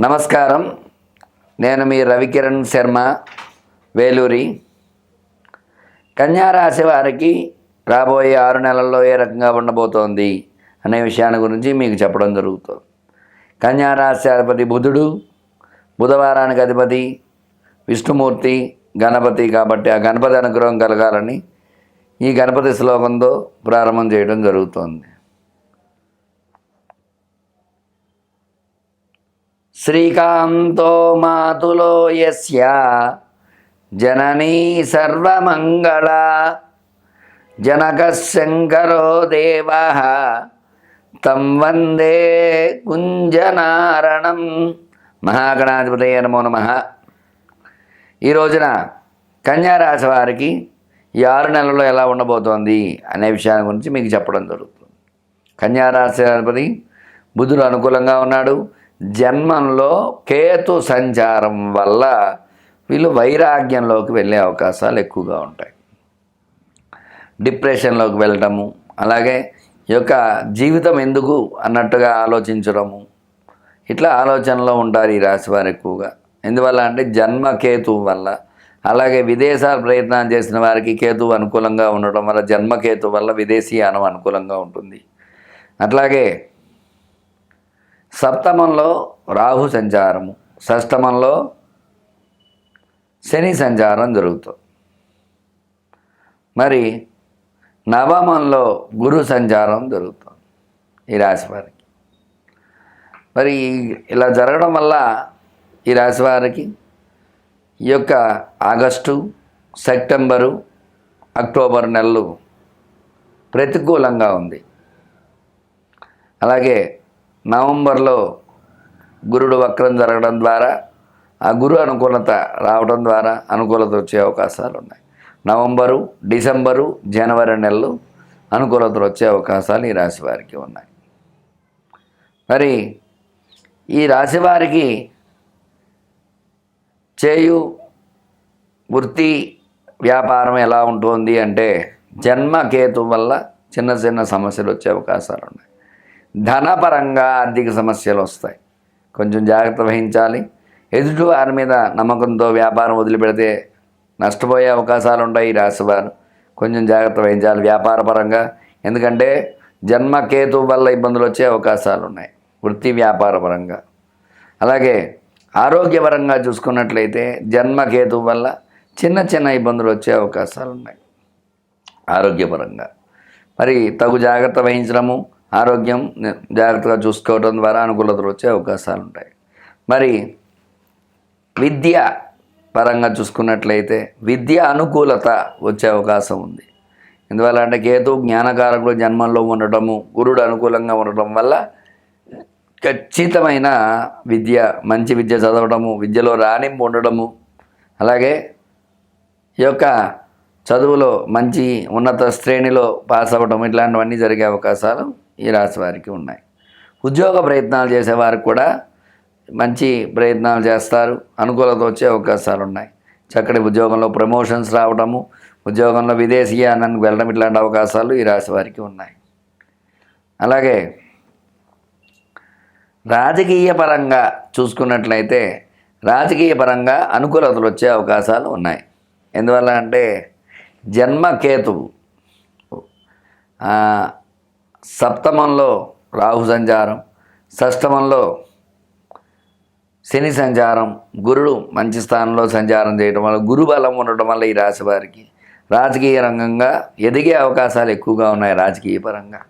నమస్కారం. నేను మీ రవికిరణ్ శర్మ వేలూరి. కన్యారాశి వారికి రాబోయే ఆరు నెలల్లో ఏ రకంగా ఉండబోతోంది అనే విషయాన్ని గురించి మీకు చెప్పడం జరుగుతుంది. కన్యారాశి అధిపతి బుధుడు బుధవారానికి అధిపతి విష్ణుమూర్తి గణపతి కాబట్టి ఆ గణపతి అనుగ్రహం కలగాలని ఈ గణపతి శ్లోకంతో ప్రారంభం చేయడం జరుగుతోంది. శ్రీకాంతో మాతులో యస్య. జననీ సర్వమంగళ. జనక శంకరో దేవ. తం వందే కుంజనారణం మహాగణాధిపతయ నమో నమ. ఈ రోజున కన్యారాశి వారికి ఈ ఆరు నెలల్లో ఎలా ఉండబోతోంది అనే విషయాన్ని గురించి మీకు చెప్పడం జరుగుతుంది. కన్యారాశి అధిపతి బుధుడు అనుకూలంగా ఉన్నాడు. జన్మంలో కేతు సంచారం వల్ల వీళ్ళు వైరాగ్యంలోకి వెళ్ళే అవకాశాలు ఎక్కువగా ఉంటాయి. డిప్రెషన్లోకి వెళ్ళటము అలాగే ఈ యొక్క జీవితం ఎందుకు అన్నట్టుగా ఆలోచించడము ఇట్లా ఆలోచనలో ఉంటారు ఈ రాశి వారు ఎక్కువగా. ఎందువల్ల అంటే జన్మ కేతు వల్ల అలాగే విదేశాలు ప్రయత్నం చేసిన వారికి కేతు అనుకూలంగా ఉండటం వల్ల జన్మకేతు వల్ల విదేశీయానం అనుకూలంగా ఉంటుంది. అట్లాగే సప్తమంలో రాహు సంచారము షష్టమంలో శని సంచారం జరుగుతుంది మరి నవమంలో గురు సంచారం జరుగుతుంది ఈ రాశి వారికి. మరి ఇలా జరగడం వల్ల ఈ రాశి వారికి ఈ యొక్క ఆగస్టు సెప్టెంబరు అక్టోబర్ నెలలు ప్రతికూలంగా ఉంది. అలాగే నవంబర్లో గురుడు వక్రం జరగడం ద్వారా ఆ గురు అనుకూలత రావడం ద్వారా అనుకూలత వచ్చే అవకాశాలు ఉన్నాయి. నవంబరు డిసెంబరు జనవరి నెలలు అనుకూలతలు వచ్చే అవకాశాలు ఈ రాశి వారికి ఉన్నాయి. మరి ఈ రాశి వారికి చేయు వృత్తి వ్యాపారం ఎలా ఉంటుంది అంటే జన్మకేతు వల్ల చిన్న చిన్న సమస్యలు వచ్చే అవకాశాలు ఉన్నాయి. ధనపరంగా ఆర్థిక సమస్యలు వస్తాయి. కొంచెం జాగ్రత్త వహించాలి. ఎదుటి వారి మీద నమ్మకంతో వ్యాపారం వదిలిపెడితే నష్టపోయే అవకాశాలు ఉంటాయి ఈ రాశివారు కొంచెం జాగ్రత్త వహించాలి వ్యాపార పరంగా ఎందుకంటే జన్మకేతు వల్ల ఇబ్బందులు వచ్చే అవకాశాలు ఉన్నాయి. వృత్తి వ్యాపార పరంగా అలాగే ఆరోగ్యపరంగా చూసుకున్నట్లయితే జన్మకేతు వల్ల చిన్న చిన్న ఇబ్బందులు వచ్చే అవకాశాలు ఉన్నాయి. ఆరోగ్యపరంగా. మరి తగు జాగ్రత్త వహించడము ఆరోగ్యం జాగ్రత్తగా చూసుకోవడం ద్వారా అనుకూలతలు వచ్చే అవకాశాలు ఉంటాయి మరి విద్య పరంగా చూసుకున్నట్లయితే విద్య అనుకూలత వచ్చే అవకాశం ఉంది. ఎందువల్ల అంటే కేతు జ్ఞానకారకుడు జన్మంలో ఉండటము గురుడు అనుకూలంగా ఉండటం వల్ల ఖచ్చితమైన విద్య మంచి విద్య చదవడము విద్యలో రాణింపు ఉండడము అలాగే ఈ యొక్క చదువులో మంచి ఉన్నత శ్రేణిలో పాస్ అవ్వడం ఇట్లాంటివన్నీ జరిగే అవకాశాలు ఈ రాశి వారికి ఉన్నాయి. ఉద్యోగ ప్రయత్నాలు చేసేవారికి కూడా మంచి ప్రయత్నాలు చేస్తారు. అనుకూలత వచ్చే అవకాశాలు ఉన్నాయి. చక్కటి ఉద్యోగంలో ప్రమోషన్స్ రావడము ఉద్యోగంలో విదేశీయానానికి వెళ్ళడం ఇట్లాంటి అవకాశాలు ఈ రాశి వారికి ఉన్నాయి. అలాగే రాజకీయ పరంగా చూసుకున్నట్లయితే రాజకీయ పరంగా అనుకూలతలు వచ్చే అవకాశాలు ఉన్నాయి. ఎందువల్ల అంటే జన్మకేతువు సప్తమంలో రాహు సంచారం షష్టమంలో శని సంచారం గురుడు మంచి స్థానంలో సంచారం చేయడం వల్ల గురు బలం ఉండటం వల్ల ఈ రాశి వారికి రాజకీయ రంగంగా ఎదిగే అవకాశాలు ఎక్కువగా ఉన్నాయి రాజకీయ పరంగా.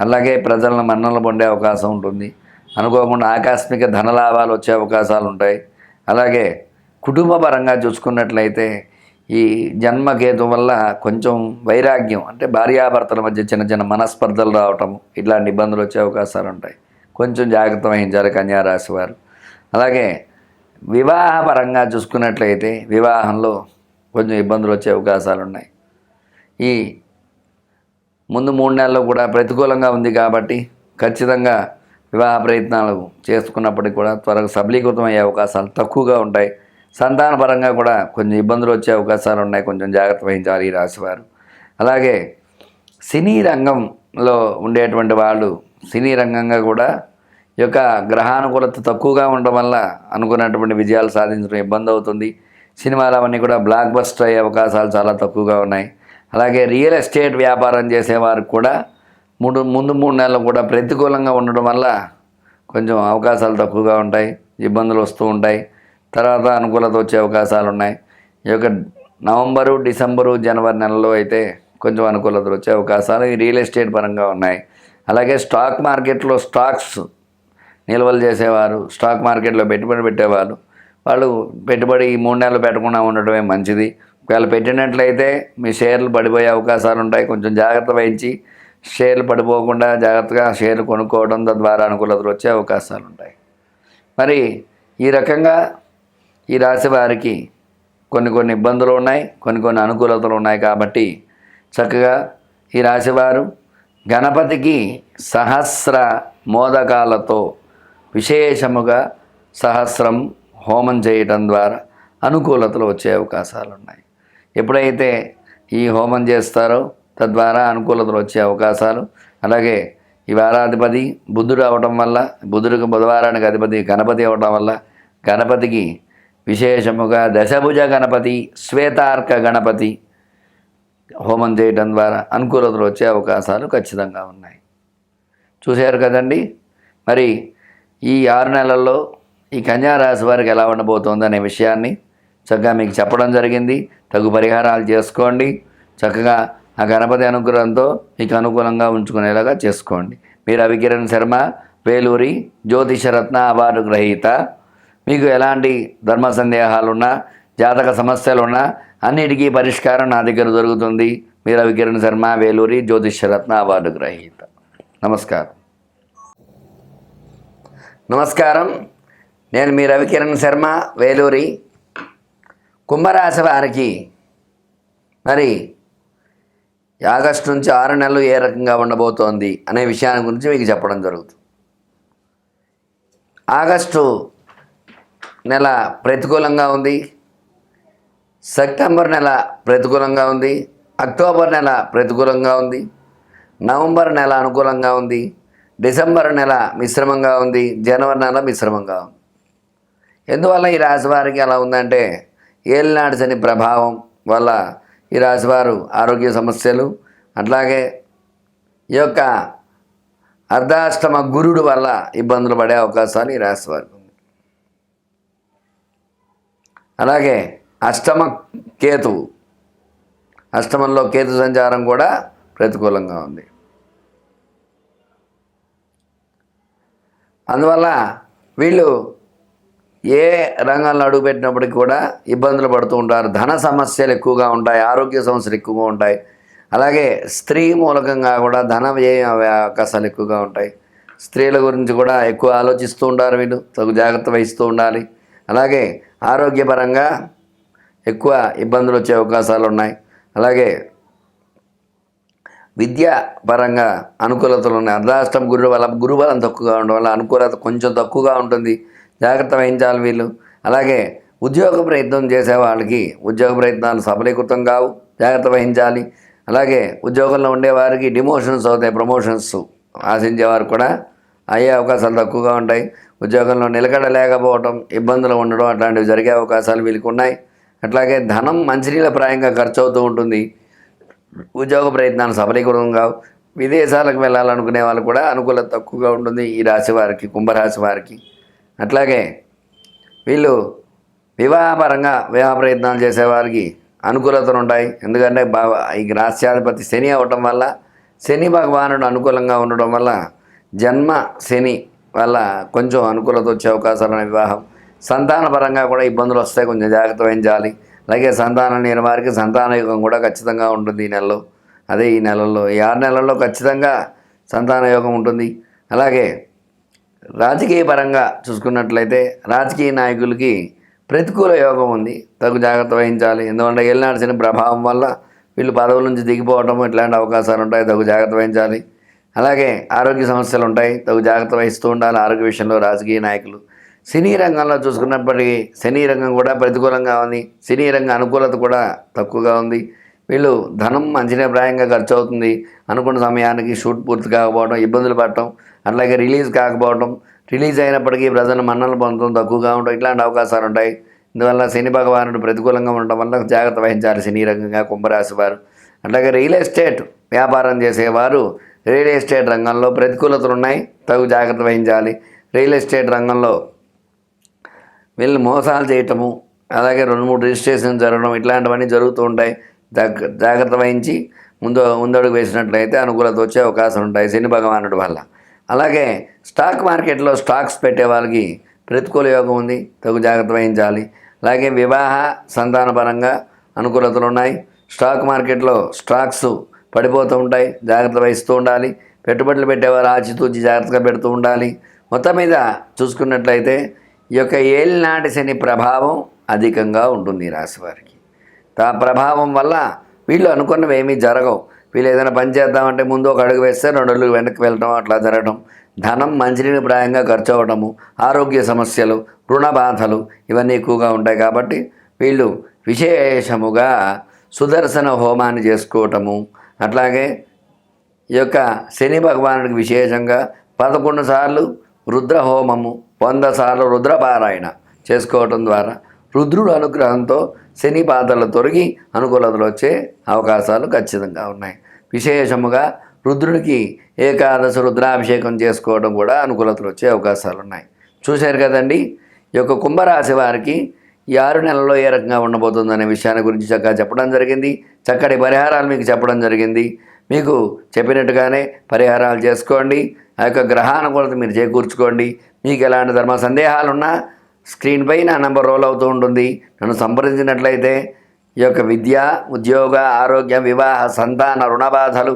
అలాగే ప్రజలను మన్నలు పొందే అవకాశం ఉంటుంది. అనుకోకుండా ఆకస్మిక ధనలాభాలు వచ్చే అవకాశాలు ఉంటాయి. అలాగే కుటుంబ పరంగా చూసుకున్నట్లయితే ఈ జన్మకేతు వల్ల కొంచెం వైరాగ్యం అంటే భార్యాభర్తల మధ్య చిన్న చిన్న మనస్పర్ధలు రావటం ఇట్లాంటి ఇబ్బందులు వచ్చే అవకాశాలు ఉంటాయి. కొంచెం జాగ్రత్త వహించాలి కన్యారాశి వారు. అలాగే వివాహపరంగా చూసుకున్నట్లయితే వివాహంలో కొంచెం ఇబ్బందులు వచ్చే అవకాశాలు ఉన్నాయి. ఈ ముందు మూడు నెలల్లో కూడా ప్రతికూలంగా ఉంది కాబట్టి ఖచ్చితంగా వివాహ ప్రయత్నాలు చేసుకున్నప్పటికీ కూడా త్వరగా సబలీకృతం అయ్యే అవకాశాలు తక్కువగా ఉంటాయి. సంతానపరంగా కూడా కొంచెం ఇబ్బందులు వచ్చే అవకాశాలు ఉన్నాయి. కొంచెం జాగ్రత్త వహించాలి ఈ రాశివారు అలాగే సినీ రంగంలో ఉండేటువంటి వాళ్ళు సినీ రంగంగా కూడా ఈ యొక్క గ్రహానుకూలత తక్కువగా ఉండడం వల్ల అనుకున్నటువంటి విజయాలు సాధించడం ఇబ్బంది అవుతుంది. సినిమాలు అవన్నీ కూడా బ్లాక్ బస్టర్ అయ్యే అవకాశాలు చాలా తక్కువగా ఉన్నాయి. అలాగే రియల్ ఎస్టేట్ వ్యాపారం చేసేవారికి కూడా మూడు ముందు మూడు నెలలు కూడా ప్రతికూలంగా ఉండడం వల్ల కొంచెం అవకాశాలు తక్కువగా ఉంటాయి. ఇబ్బందులు వస్తూ ఉంటాయి. తర్వాత అనుకూలత వచ్చే అవకాశాలు ఉన్నాయి ఈ యొక్క నవంబరు డిసెంబరు జనవరి నెలలో అయితే కొంచెం అనుకూలతలు వచ్చే అవకాశాలు ఈ రియల్ ఎస్టేట్ పరంగా ఉన్నాయి. అలాగే స్టాక్ మార్కెట్లో స్టాక్స్ నిల్వలు చేసేవారు స్టాక్ మార్కెట్లో పెట్టుబడి పెట్టేవారు. వాళ్ళు పెట్టుబడి ఈ మూడు నెలలు పెట్టకుండా ఉండటమే మంచిది. ఒకవేళ పెట్టినట్లయితే మీ షేర్లు పడిపోయే అవకాశాలు ఉంటాయి. కొంచెం జాగ్రత్త వహించి షేర్లు పడిపోకుండా జాగ్రత్తగా షేర్లు కొనుక్కోవడం తద్వారా అనుకూలతలు వచ్చే అవకాశాలు ఉంటాయి. మరి ఈ రకంగా ఈ రాశి వారికి కొన్ని కొన్ని ఇబ్బందులు ఉన్నాయి కొన్ని కొన్ని అనుకూలతలు ఉన్నాయి కాబట్టి చక్కగా ఈ రాశివారు గణపతికి సహస్ర మోదకాలతో విశేషముగా సహస్రం హోమం చేయటం ద్వారా అనుకూలతలు వచ్చే అవకాశాలు ఉన్నాయి. ఎప్పుడైతే ఈ హోమం చేస్తారో తద్వారా అనుకూలతలు వచ్చే అవకాశాలు. అలాగే ఈ వారాధిపతి బుద్ధుడు అవటం వల్ల బుధుడికి బుధవారానికి అధిపతి గణపతి అవటం వల్ల గణపతికి విశేషముగా దశభుజ గణపతి శ్వేతార్క గణపతి హోమం చేయటం ద్వారా అనుకూలతలు వచ్చే అవకాశాలు ఖచ్చితంగా ఉన్నాయి. చూశారు కదండి? మరి ఈ ఆరు నెలల్లో ఈ కన్యారాశి వారికి ఎలా ఉండబోతోంది అనే విషయాన్ని చక్కగా మీకు చెప్పడం జరిగింది. తగు పరిహారాలు చేసుకోండి. చక్కగా ఆ గణపతి అనుగ్రహంతో మీకు అనుకూలంగా ఉంచుకునేలాగా చేసుకోండి. మీరు అవికిరణ్ శర్మ వేలూరి జ్యోతిషరత్న అవార్డు గ్రహీత మీకు ఎలాంటి ధర్మ సందేహాలున్నా జాతక సమస్యలున్నా అన్నిటికీ పరిష్కారం నా దగ్గర దొరుకుతుంది. మీ రవికిరణ్ శర్మ వేలూరి జ్యోతిష్యరత్న అవార్డు గ్రహీత. నమస్కారం. నమస్కారం. నేను మీ రవికిరణ్ శర్మ వేలూరి. కుంభరాశి వారికి మరి ఆగస్టు నుంచి ఆరు నెలలు ఏ రకంగా ఉండబోతోంది అనే విషయాన్ని గురించి మీకు చెప్పడం జరుగుతుంది. ఆగస్టు నెల ప్రతికూలంగా ఉంది. సెప్టెంబర్ నెల ప్రతికూలంగా ఉంది. అక్టోబర్ నెల ప్రతికూలంగా ఉంది. నవంబర్ నెల అనుకూలంగా ఉంది. డిసెంబర్ నెల మిశ్రమంగా ఉంది. జనవరి నెల మిశ్రమంగా ఉంది. ఎందువల్ల ఈ రాశి వారికి అలా ఉందంటే ఏలినాడు శని ప్రభావం వల్ల ఈ రాశివారు ఆరోగ్య సమస్యలు అట్లాగే ఈ యొక్క అర్ధాష్టమ గురుడు వల్ల ఇబ్బందులు పడే అవకాశాలు ఈ రాశి వారికి ఉంది అలాగే అష్టమ కేతువు అష్టమంలో కేతు సంచారం కూడా ప్రతికూలంగా ఉంది. అందువల్ల వీళ్ళు ఏ రంగంలో అడుగుపెట్టినప్పటికీ కూడా ఇబ్బందులు పడుతూ ఉంటారు. ధన సమస్యలు ఎక్కువగా ఉంటాయి. ఆరోగ్య సమస్యలు ఎక్కువగా ఉంటాయి. అలాగే స్త్రీ మూలకంగా కూడా ధన వ్యయ అవకాశాలు ఎక్కువగా ఉంటాయి. స్త్రీల గురించి కూడా ఎక్కువ ఆలోచిస్తూ ఉంటారు వీళ్ళు. తగు జాగ్రత్త వహిస్తూ ఉండాలి. అలాగే ఆరోగ్యపరంగా ఎక్కువ ఇబ్బందులు వచ్చే అవకాశాలు ఉన్నాయి. అలాగే విద్యా పరంగా అనుకూలతలు ఉన్నాయి. అర్ధాష్టం గురు వల్ల గురుబలం తక్కువగా ఉండడం వల్ల అనుకూలత కొంచెం తక్కువగా ఉంటుంది. జాగ్రత్త వహించాలి వీళ్ళు. అలాగే ఉద్యోగ ప్రయత్నం చేసే వాళ్ళకి ఉద్యోగ ప్రయత్నాలు సఫలీకృతం కావు. జాగ్రత్త వహించాలి. అలాగే ఉద్యోగంలో ఉండేవారికి డిమోషన్స్ అవుతాయి ప్రమోషన్స్ ఆశించేవారు కూడా అయ్యే అవకాశాలు తక్కువగా ఉంటాయి. ఉద్యోగంలో నిలకడ లేకపోవటం ఇబ్బందులు ఉండడం అట్లాంటివి జరిగే అవకాశాలు వీళ్ళకి ఉన్నాయి అట్లాగే ధనం మంచినీళ్ళ ప్రాయంగా ఖర్చు అవుతూ ఉంటుంది. ఉద్యోగ ప్రయత్నాలు సఫలీకృతం కావు విదేశాలకు వెళ్ళాలనుకునే వాళ్ళు కూడా అనుకూలత తక్కువగా ఉంటుంది ఈ రాశి వారికి కుంభరాశి వారికి. అట్లాగే వీళ్ళు వివాహపరంగా వివాహ ప్రయత్నాలు చేసేవారికి అనుకూలతలు ఉంటాయి. ఎందుకంటే బా ఈ రాష్ట్రాధిపతి శని అవటం వల్ల శని భగవానుడు అనుకూలంగా ఉండడం వల్ల జన్మ శని వల్ల కొంచెం అనుకూలత వచ్చే అవకాశాలు ఉన్నాయి. వివాహం. సంతానపరంగా కూడా ఇబ్బందులు వస్తాయి. కొంచెం జాగ్రత్త వహించాలి. అలాగే సంతానం లేని వారికి సంతాన యోగం కూడా ఖచ్చితంగా ఉంటుంది ఈ నెలలో. అదే ఈ నెలల్లో. ఈ ఆరు నెలల్లో ఖచ్చితంగా సంతాన యోగం ఉంటుంది. అలాగే రాజకీయ పరంగా చూసుకున్నట్లయితే రాజకీయ నాయకులకి ప్రతికూల యోగం ఉంది. తగు జాగ్రత్త వహించాలి. ఎందుకంటే ఏలినాడ్సిన ప్రభావం వల్ల వీళ్ళు పదవుల నుంచి దిగిపోవడం ఇట్లాంటి అవకాశాలు ఉంటాయి. తగు జాగ్రత్త వహించాలి. అలాగే ఆరోగ్య సమస్యలు ఉంటాయి. తగు జాగ్రత్త వహిస్తూ ఉండాలి. ఆరోగ్య విషయంలో రాజకీయ నాయకులు. సినీ రంగంలో చూసుకున్నప్పటికీ సినీ రంగం కూడా ప్రతికూలంగా ఉంది. సినీ రంగ అనుకూలత కూడా తక్కువగా ఉంది. వీళ్ళు ధనం అంచనాప్రాయంగా ఖర్చు అవుతుంది అనుకున్న సమయానికి షూట్ పూర్తి కాకపోవడం ఇబ్బందులు పడటం అట్లాగే రిలీజ్ కాకపోవడం రిలీజ్ అయినప్పటికీ ప్రజలు మన్నలు పొందడం తక్కువగా ఉండడం ఇట్లాంటి అవకాశాలు ఉంటాయి. ఇందువల్ల శని భగవానుడు ప్రతికూలంగా ఉండడం వల్ల జాగ్రత్త వహించాలి. సినీ రంగంగా కుంభరాశి వారు. అట్లాగే రియల్ ఎస్టేట్ వ్యాపారం చేసేవారు రియల్ ఎస్టేట్ రంగంలో ప్రతికూలతలు ఉన్నాయి. తగు జాగ్రత్త వహించాలి. రియల్ ఎస్టేట్ రంగంలో వీళ్ళు మోసాలు చేయటము అలాగే రెండు మూడు రిజిస్ట్రేషన్ జరగడం ఇట్లాంటివన్నీ జరుగుతూ ఉంటాయి. జాగ- జాగ్రత్త వహించి ముందు ముందడుగు వేసినట్లయితే అనుకూలత వచ్చే అవకాశం ఉంటాయి శని భగవానుడి వల్ల. అలాగే స్టాక్ మార్కెట్లో స్టాక్స్ పెట్టే వాళ్ళకి ప్రతికూల యోగం ఉంది. తగు జాగ్రత్త వహించాలి. అలాగే వివాహ సంతానపరంగా అనుకూలతలు ఉన్నాయి. స్టాక్ మార్కెట్లో స్టాక్స్ పడిపోతూ ఉంటాయి. జాగ్రత్త వహిస్తూ ఉండాలి. పెట్టుబడులు పెట్టేవారు ఆచితూచి జాగ్రత్తగా పెడుతూ ఉండాలి. మొత్తం మీద చూసుకున్నట్లయితే ఈ యొక్క ఏలినాటి శని ప్రభావం అధికంగా ఉంటుంది ఈ రాశి వారికి. ఆ ప్రభావం వల్ల వీళ్ళు అనుకున్నవి ఏమీ జరగవు. వీళ్ళు ఏదైనా పని చేద్దామంటే ముందు ఒక అడుగు వేస్తే రెండు అడుగు వెనక్కి వెళ్ళడం అట్లా జరగడం ధనం మంచినీటి ప్రాయంగా ఖర్చు అవ్వడము ఆరోగ్య సమస్యలు రుణ బాధలు ఇవన్నీ ఎక్కువగా ఉంటాయి కాబట్టి వీళ్ళు విశేషముగా సుదర్శన హోమాన్ని చేసుకోవటము అట్లాగే ఈ యొక్క శని భగవానుడికి విశేషంగా పదకొండు సార్లు రుద్ర హోమము వంద సార్లు రుద్రపారాయణ చేసుకోవటం ద్వారా రుద్రుడు అనుగ్రహంతో శని బాధలు తొలగి అనుకూలతలు వచ్చే అవకాశాలు ఖచ్చితంగా ఉన్నాయి. విశేషముగా రుద్రుడికి ఏకాదశి రుద్రాభిషేకం చేసుకోవడం కూడా అనుకూలతలు వచ్చే అవకాశాలు ఉన్నాయి. చూశారు కదండి ఈ యొక్క కుంభరాశి వారికి ఈ ఆరు నెలల్లో ఏ రకంగా ఉండబోతుందనే విషయాన్ని గురించి చక్కగా చెప్పడం జరిగింది. చక్కటి పరిహారాలు మీకు చెప్పడం జరిగింది. మీకు చెప్పినట్టుగానే పరిహారాలు చేసుకోండి. ఆ యొక్క గ్రహానుకూలత మీరు చేకూర్చుకోండి. మీకు ఎలాంటి ధర్మ సందేహాలున్నా స్క్రీన్పై నా నెంబర్ రోల్ అవుతూ ఉంటుంది. నన్ను సంప్రదించినట్లయితే ఈ యొక్క విద్య ఉద్యోగ ఆరోగ్య వివాహ సంతాన రుణ బాధలు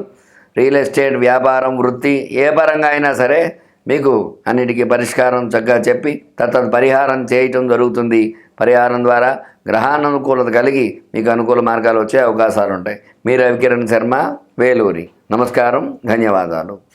రియల్ ఎస్టేట్ వ్యాపారం వృత్తి ఏ పరంగా అయినా సరే మీకు అన్నిటికీ పరిష్కారం చక్కగా చెప్పి తత్త పరిహారం చేయటం జరుగుతుంది. పరిహారం ద్వారా గ్రహానుకూలత కలిగి మీకు అనుకూల మార్గాలు వచ్చే అవకాశాలు ఉంటాయి. మీరు రవికిరణ్ శర్మ వేలూరి. నమస్కారం ధన్యవాదాలు.